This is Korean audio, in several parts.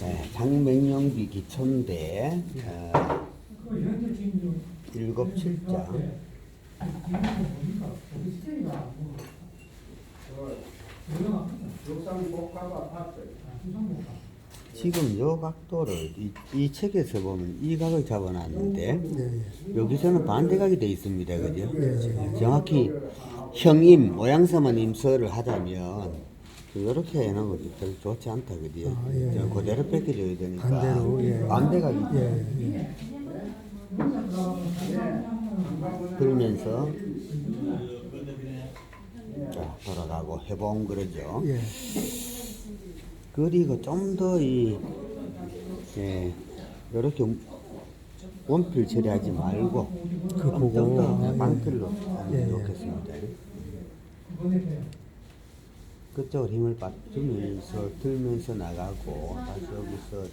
네, 장맹령비 기촌대 어, 일곱 칠자 육상복합 아파트. 지금 요 각도를 이, 이 책에서 보면 이 각을 잡아놨는데 예, 여기서는 반대각이 돼 있습니다. 그죠? 정확히 형임 모양새만 임서를 하자면 이렇게 해놓은 것도 별 좋지 않다 그죠 아, 예, 저 그대로 뺏겨줘야 되니까 반대로, 예. 반대각이 예, 예. 들면서 자, 돌아가고 해봉 그러죠. 예. 그리고 좀 더 이, 예, 이렇게 원필 처리하지 말고 그좀 보고, 더 아, 예. 방필로 예, 예. 좋겠습니다. 그쪽으로 힘을 받으면서 들면서 나가고 다시 여기서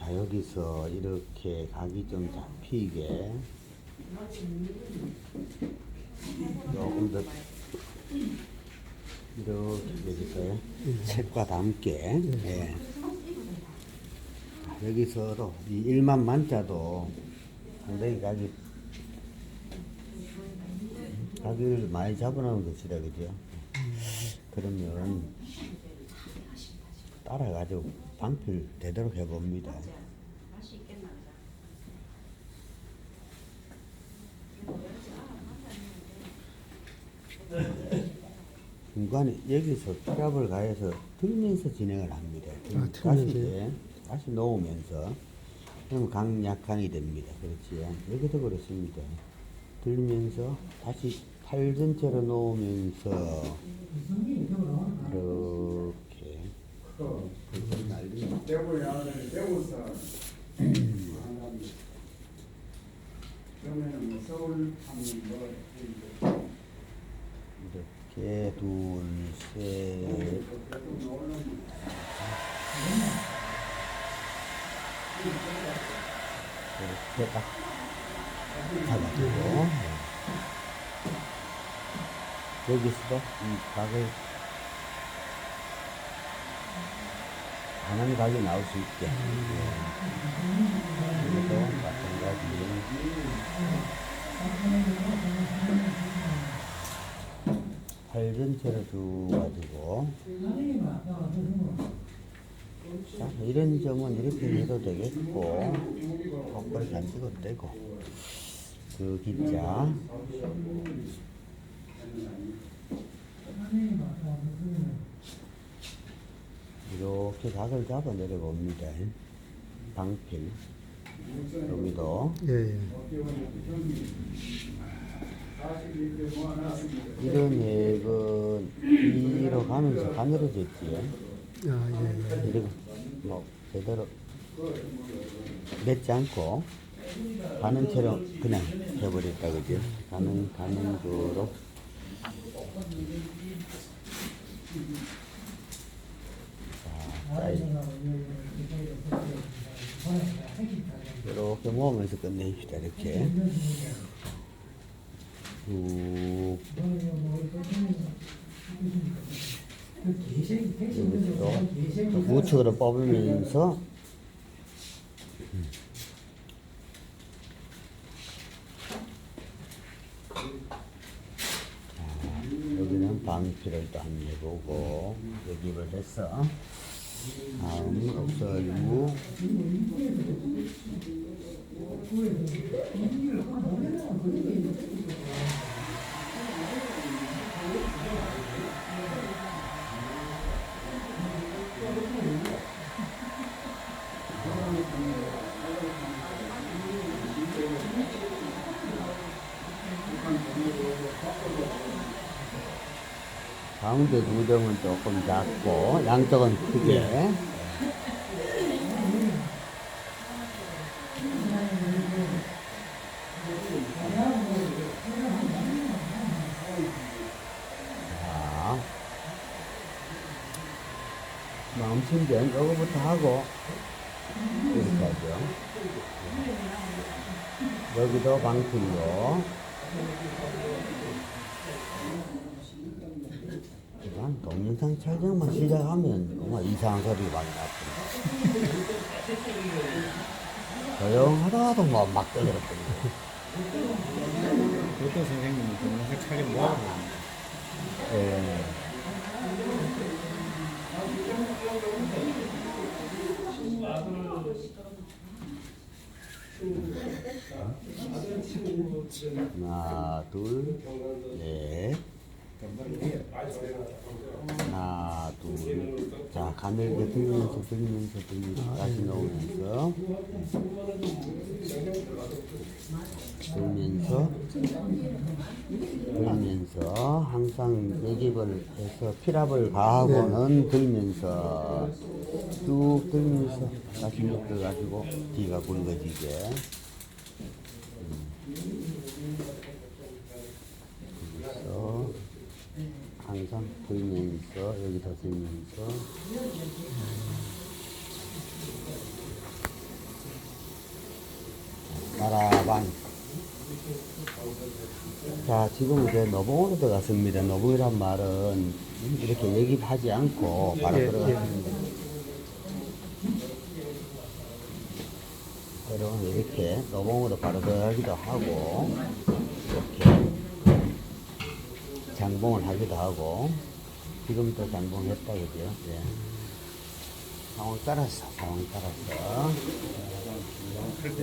자 여기서 이렇게 각이 좀 잡히게 조금 더 이렇게 해줄까요? 책과 함께 예. 여기서도 이 일만 만자도 상당히 각이 각을 많이 잡아놓은 것이라 그죠? 그러면 따라가지고 방필 되도록 해봅니다. 중간에 여기서 트랍을 가해서 들면서 진행을 합니다. 아, 다시? 이제 다시 놓으면서 그럼 강약한이 됩니다. 그렇지? 여기도 그렇습니다. 들면서 다시 팔 전체로 놓으면서 이렇게. 이렇게 둘, 셋, 이렇게 딱 잡아주고 여기서도 이 각을. 하나의 각이 나올 수 있게. 예. 여기도 마찬가지. 팔 전체를 두 가지고. 자, 이런 점은 이렇게 해도 되겠고 똑바로 잘 찍어도 되고. 그 기자 이렇게 각을 잡아 내려봅니다 방필 여기도 예, 예. 이런 액은 위로 가면서 가늘어졌지요 아, 예, 예. 이렇게 뭐 제대로 맺지 않고 가는 채로 그냥 해버렸다 그죠? 가는 가는 거로 이렇게 모으면서 끝내줍시다 이렇게. 쭉. 우측으로 뽑으면서 자, 여기는 방피를 또 해보고 여기를 해서 다음 없어지고 가운데 두 점은 조금 작고 양쪽은 크게. 자. 마음심전 요거부터 하고 여기까지요 여기도 방풀로 자, 난 동영상 촬영만 시작하면 정말 이상한 소리가 많이 나더라. 조용하다가도 막, 막 떠들었거든요. 교토 선생님은 동영상 촬영 뭐 하고 예. 하나, 둘, 넷. 하나, 둘. 자, 가늘게 들면서, 들면서, 들면서, 다시 놓으면서. 들면서. 들면서 항상 매집을 해서 필압을 가하고는 들면서 쭉 들면서 다시 묶어 가지고 뒤가 굵어지게 그래서 항상 들면서 여기서 들면서 나라방 자, 지금 이제 노봉으로 들어갔습니다. 노봉이란 말은 이렇게 얘기하지 않고 바로 예, 들어갔습니다. 여러분 이렇게 노봉으로 바로 들어가기도 하고 이렇게 장봉을 하기도 하고 지금도 장봉했다 그죠? 예. 상황 따라서 상황 따라서 할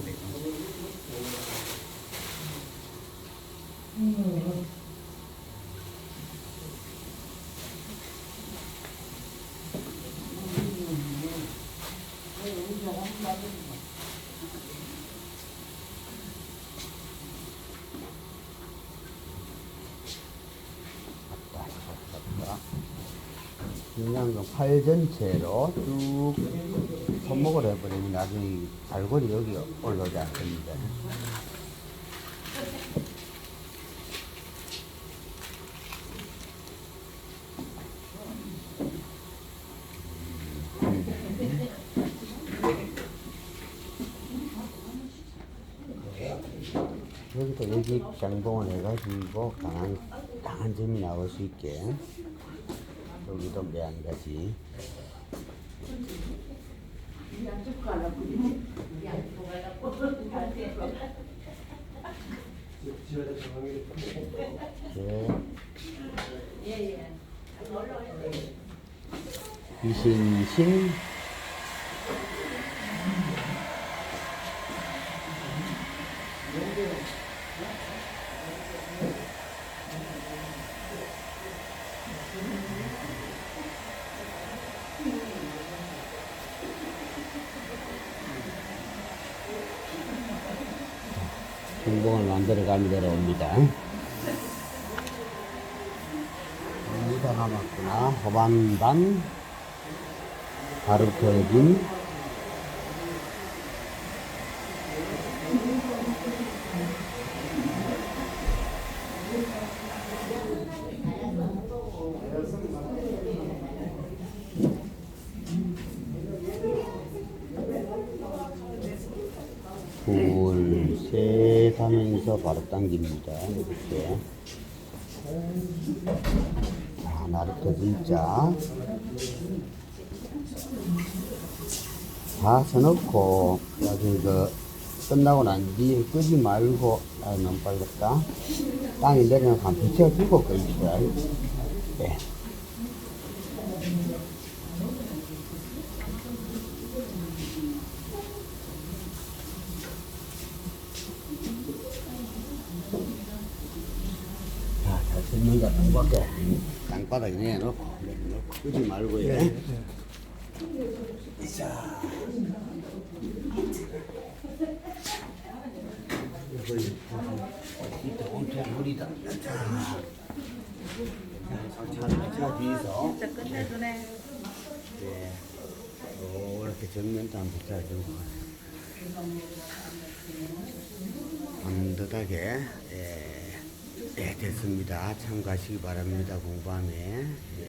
그팔 전체로 쭉 손목을 해버리면 나중에 갈고리 여기 올라오지 않습니다. 여기도 여기 장봉을 해가지고 강한, 강한 점이 나올 수 있게 여기도 매한 가지 네. 이신신 중봉을 만들어 가면 내려옵니다. 여기다 남았구나. 호반반, 가루터진, 둘, 셋 하면서 바로 당깁니다. 이렇게. 자, 나루토 진짜. 다 써놓고, 나중에 그, 끝나고 난 뒤에 끄지 말고, 아, 너무 빨랐다. 땅에 내려면 한 비춰주고 끌기다. 네. 자, 잘 쓰는가 땅바닥에, 땅바닥에 내놓고, 내놓고 끄지 말고요. 예, 예. 자. 이거 온통 물이다. 자. 자, 뒤에서. 진짜 끝내주네. 네. 오, 이렇게 정면도 한번 붙여주고. 반듯하게, 예. 예, 됐습니다. 참가하시기 바랍니다. 공부함에. 예.